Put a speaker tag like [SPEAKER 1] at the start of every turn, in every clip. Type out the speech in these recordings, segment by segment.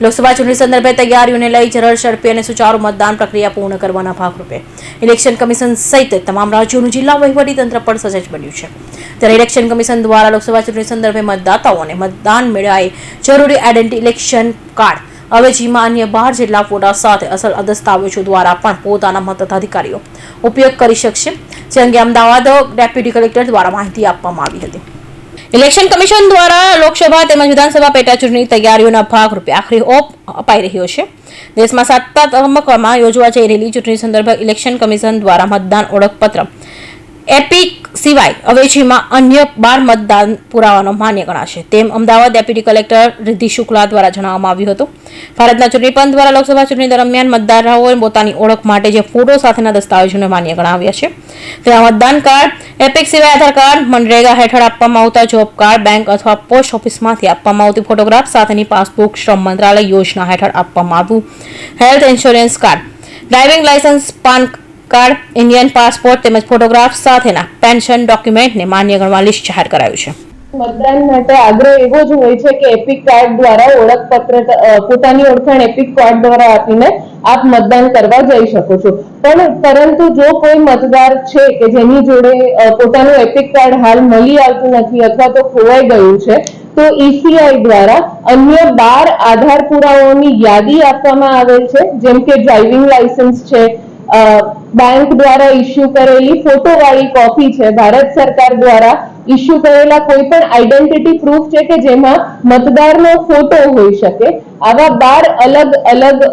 [SPEAKER 1] લોકસભા ચૂંટણી સંદર્ભે તૈયારીઓને લઈ જરળ ઝડપી અને સુચારુ મતદાન પ્રક્રિયા પૂર્ણ કરવાના ભાગરૂપે ઇલેક્શન કમિશન સહિત તમામ રાજ્યોનું જિલ્લા વહીવટીતંત્ર પણ સજજ બન્યું છે. ત્યારે ઇલેક્શન કમિશન દ્વારા લોકસભા ચૂંટણી સંદર્ભે મતદાતાઓને મતદાન મેળાએ જરૂરી આઈડેન્ટિટી ઇલેક્શન કાર્ડ, અવેજીમાં અન્ય બાર જેટલા ફોટા સાથે અસલ દસ્તાવેજો દ્વારા પણ પોતાના મતદાધિકારીઓ ઉપયોગ કરી શકશે. જે અંગે અમદાવાદ ડેપ્યુટી કલેક્ટર દ્વારા માહિતી આપવામાં આવી હતી. ઇલેક્શન કમિશન દ્વારા લોકસભા તેમજ વિધાનસભા પેટા ચૂંટણી તૈયારીઓના ભાગરૂપે આખરી ઓપ અપાઈ રહ્યો છે. દેશમાં સાતમા તબક્કામાં યોજવા જઈ રહેલી ચૂંટણી સંદર્ભે ઇલેક્શન કમિશન દ્વારા મતદાન ઓળખપત્ર. એપિક સિવાય અવેજીમાં અન્ય બાર મતદાન પુરાવાનો માન્ય ગણાશે. તેમ અમદાવાદ ડેપ્યુટી કલેક્ટર રિદ્ધિ શુક્લા દ્વારા જણાવવામાં આવ્યું હતું. ભારતના ચૂંટણી પંચ દ્વારા લોકસભા ચૂંટણી દરમિયાન મતદારોએ પોતાની ઓળખ માટે જે ફોટો સાથેના દસ્તાવેજોને માન્ય ગણાવ્યા છે. તેમાં મતદાન કાર્ડ એપિક સિવાય આધાર કાર્ડ મનરેગા હેઠળ આપવામાં આવતા જોબ કાર્ડ બેંક અથવા પોસ્ટ ઓફિસમાંથી આપવામાં આવતી ફોટોગ્રાફ સાથેની પાસબુક શ્રમ મંત્રાલય યોજના હેઠળ આપવામાં આવ્યું. Health insurance card driving licence PAN card Indian passport તેમજ ફોટોગ્રાફ સાથેના પેન્શન ડોક્યુમેન્ટને માન્ય ગણવા લિસ્ટ જાહેર કરાયું છે.
[SPEAKER 2] મતદાન માટે આગ્રહ એવો જ હોય છે કે એપિક કાર્ડ દ્વારા ઓળખપત્ર પોતાની ઓળખાણ એપિક કાર્ડ દ્વારા આપીને આપ મતદાન કરવા જઈ શકો છો. પણ પરંતુ જો કોઈ મતદાર છે કે જેની જોડે પોતાનું એપિક કાર્ડ હાલ મળી આવતું નથી અથવા તો ખોવાઈ ગયું છે, તો ઈસીઆઈ દ્વારા અન્ય બાર આધાર પુરાવાઓની યાદી આપવામાં આવેલ છે. જેમ કે ડ્રાઇવિંગ લાયસન્સ છે બેંક દ્વારા ઇસ્યુ કરેલી ફોટોવાળી કોપી છે. ભારત સરકાર દ્વારા ઇસ્યુ કરેલા કોઈ પણ આઈડેન્ટિટી પ્રૂફ છે કે જેમાં મતદારનો ફોટો હોઈ શકે. આવા બાર અલગ અલગ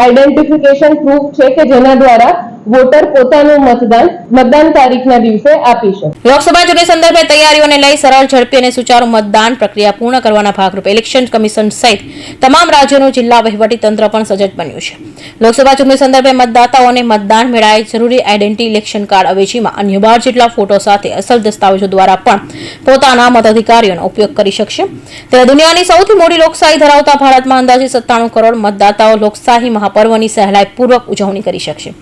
[SPEAKER 2] આઈડેન્ટિફિકેશન પ્રૂફ છે કે જેના દ્વારા વોટર પોતાનું મતદાન મતદાન તારીખના દિવસે આપી શકે.
[SPEAKER 1] લોકસભા ચૂંટણી સંદર્ભે તૈયારીઓને લઈ સરળ ઝડપી અને સુચારુ મતદાન પ્રક્રિયા પૂર્ણ કરવાના ભાગરૂપે ઇલેક્શન કમિશન સહિત તમામ રાજ્યોનું જિલ્લા વહીવટી તંત્ર પણ સજજ બન્યું છે. લોકસભા ચૂંટણી સંદર્ભે મતદાતાઓને મતદાન મેળાએ જરૂરી આઇડેન્ટિટી ઇલેક્શન કાર્ડ અવેજીમાં અન્ય બાર જેટલા ફોટો સાથે અસલ દસ્તાવેજો દ્વારા પણ પોતાના મતાધિકારીઓનો ઉપયોગ કરી શકશે. ત્યારે દુનિયાની સૌથી મોટી લોકશાહી ધરાવતા ભારતમાં અંદાજે સત્તાણું કરોડ મતદાતાઓ લોકશાહી મહાપર્વની સહેલાઈપૂર્વક ઉજવણી કરી શકશે.